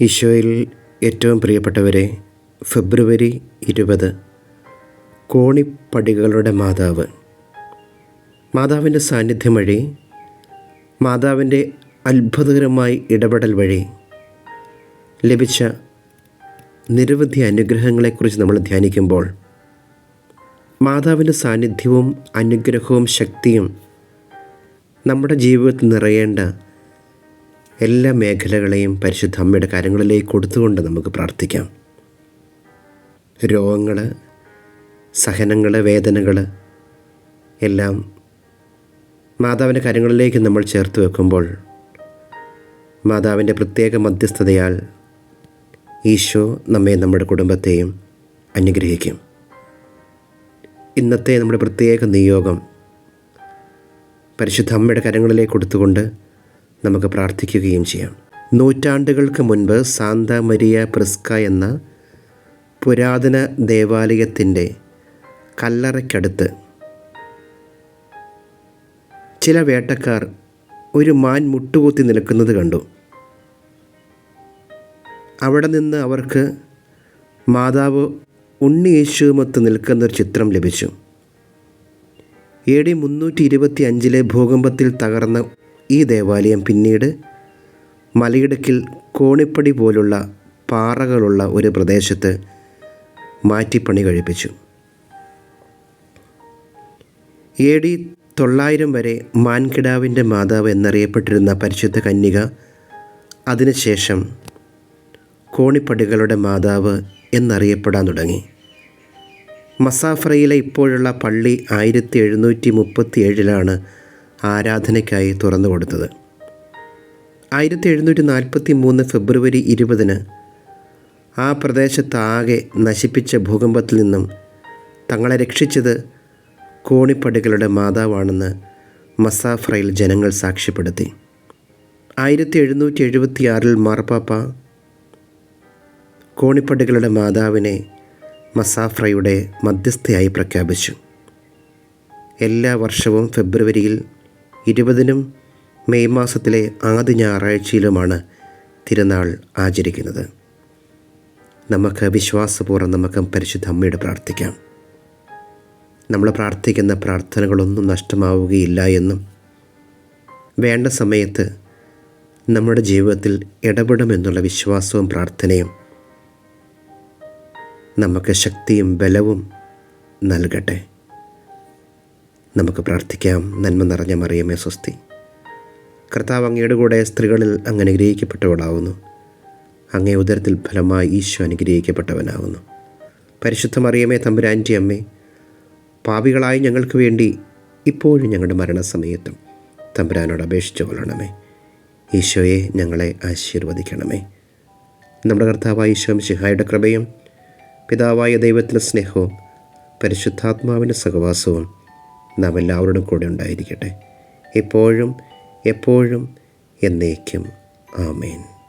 ഈശോയിൽ ഏറ്റവും പ്രിയപ്പെട്ടവരെ ഫെബ്രുവരി ഇരുപത് കോണിപ്പടികളുടെ മാതാവ്. മാതാവിന്റെ സാന്നിധ്യം വഴി മാതാവിന്റെ അത്ഭുതകരമായി ഇടപെടൽ വഴി ലഭിച്ച നിരവധി അനുഗ്രഹങ്ങളെക്കുറിച്ച് നമ്മൾ ധ്യാനിക്കുമ്പോൾ മാതാവിന്റെ സാന്നിധ്യവും അനുഗ്രഹവും ശക്തിയും നമ്മുടെ ജീവിതത്തിൽ നിറയേണ്ട എല്ലാ മേഖലകളെയും പരിശുദ്ധ അമ്മയുടെ കാര്യങ്ങളിലേക്ക് കൊടുത്തുകൊണ്ട് നമുക്ക് പ്രാർത്ഥിക്കാം. രോഗങ്ങൾ സഹനങ്ങൾ വേദനകൾ എല്ലാം മാതാവിന്റെ കാര്യങ്ങളിലേക്ക് നമ്മൾ ചേർത്ത് വെക്കുമ്പോൾ മാതാവിന്റെ പ്രത്യേക മധ്യസ്ഥതയാൽ ഈശോ നമ്മെ നമ്മുടെ കുടുംബത്തെയും അനുഗ്രഹിക്കും. ഇന്നത്തെ നമ്മുടെ പ്രത്യേക നിയോഗം പരിശുദ്ധ അമ്മയുടെ കരങ്ങളിലേക്ക് കൊടുത്തുകൊണ്ട് നമുക്ക് പ്രാർത്ഥിക്കുകയും ചെയ്യാം. നൂറ്റാണ്ടുകൾക്ക് മുൻപ് സാന്ത മരിയ പ്രിസ്ക എന്ന പുരാതന ദേവാലയത്തിന്റെ കല്ലറയ്ക്കടുത്ത് ചില വേട്ടക്കാർ ഒരു മാൻ മുട്ടുകുത്തി നിൽക്കുന്നത് കണ്ടു. അവിടെ നിന്ന് അവർക്ക് മാതാവ് ഉണ്ണി യേശുവുമൊത്ത് നിൽക്കുന്നൊരു ചിത്രം ലഭിച്ചു. എ ഡി മുന്നൂറ്റി ഇരുപത്തി അഞ്ചിലെ ഭൂകമ്പത്തിൽ തകർന്ന ഈ ദേവാലയം പിന്നീട് മലയിടുക്കിൽ കോണിപ്പടി പോലുള്ള പാറകളുള്ള ഒരു പ്രദേശത്ത് മാറ്റിപ്പണി കഴിപ്പിച്ചു. എ ഡി തൊള്ളായിരം വരെ മാൻകിടാവിന്റെ മാതാവ് എന്നറിയപ്പെട്ടിരുന്ന പരിശുദ്ധ കന്യക അതിനുശേഷം കോണിപ്പടികളുടെ മാതാവ് എന്നറിയപ്പെടാൻ തുടങ്ങി. മസാഫറയിലെ ഇപ്പോഴുള്ള പള്ളി ആയിരത്തി എഴുന്നൂറ്റി മുപ്പത്തി ഏഴിലാണ് ആരാധനയ്ക്കായി തുറന്നു കൊടുത്തത്. ആയിരത്തി എഴുന്നൂറ്റി നാൽപ്പത്തി മൂന്ന് ഫെബ്രുവരി ഇരുപതിന് ആ പ്രദേശത്താകെ നശിപ്പിച്ച ഭൂകമ്പത്തിൽ നിന്നും തങ്ങളെ രക്ഷിച്ചത് കോണിപ്പടികളുടെ മാതാവാണെന്ന് മസാഫ്രയിൽ ജനങ്ങൾ സാക്ഷ്യപ്പെടുത്തി. ആയിരത്തി എഴുന്നൂറ്റി എഴുപത്തി ആറിൽ മാർപ്പാപ്പ കോണിപ്പടികളുടെ മാതാവിനെ മസാഫ്രയുടെ മധ്യസ്ഥയായി പ്രഖ്യാപിച്ചു. എല്ലാ വർഷവും ഫെബ്രുവരിയിൽ ഇരുപതിനും മെയ് മാസത്തിലെ ആദ്യ ഞായറാഴ്ചയിലുമാണ് തിരുനാൾ ആചരിക്കുന്നത്. നമുക്ക് വിശ്വാസപൂർവം നമുക്ക് പരിശുദ്ധ അമ്മയോട് പ്രാർത്ഥിക്കാം. നമ്മൾ പ്രാർത്ഥിക്കുന്ന പ്രാർത്ഥനകളൊന്നും നഷ്ടമാവുകയില്ല എന്നും വേണ്ട സമയത്ത് നമ്മുടെ ജീവിതത്തിൽ ഇടപെടുമെന്നുള്ള വിശ്വാസവും പ്രാർത്ഥനയും നമുക്ക് ശക്തിയും ബലവും നൽകട്ടെ. നമുക്ക് പ്രാർത്ഥിക്കാം. നന്മ നിറഞ്ഞ മറിയമേ സ്വസ്തി. കർത്താവ് അങ്ങയുടെ കൂടെ സ്ത്രീകളിൽ അങ്ങ് അനുഗ്രഹിക്കപ്പെട്ടവളാവുന്നു. അങ്ങേ ഉദരത്തിൽ ഫലമായി ഈശോ അനുഗ്രഹിക്കപ്പെട്ടവനാവുന്നു. പരിശുദ്ധ മറിയമേ തമ്പുരാന്റെ അമ്മേ പാപികളായി ഞങ്ങൾക്ക് വേണ്ടി ഇപ്പോഴും ഞങ്ങളുടെ മരണസമയത്തും തമ്പുരാനോട് അപേക്ഷിച്ചു കൊള്ളണമേ. ഈശോയെ ഞങ്ങളെ ആശീർവദിക്കണമേ. നമ്മുടെ കർത്താവായ ഈശോ ശിഹായുടെ കൃപയും പിതാവായ ദൈവത്തിന്റെ സ്നേഹവും പരിശുദ്ധാത്മാവിന്റെ സഹവാസവും നാം എല്ലാവരോടും കൂടെ ഉണ്ടായിരിക്കട്ടെ. എപ്പോഴും എപ്പോഴും എന്നേക്കും. ആമേൻ.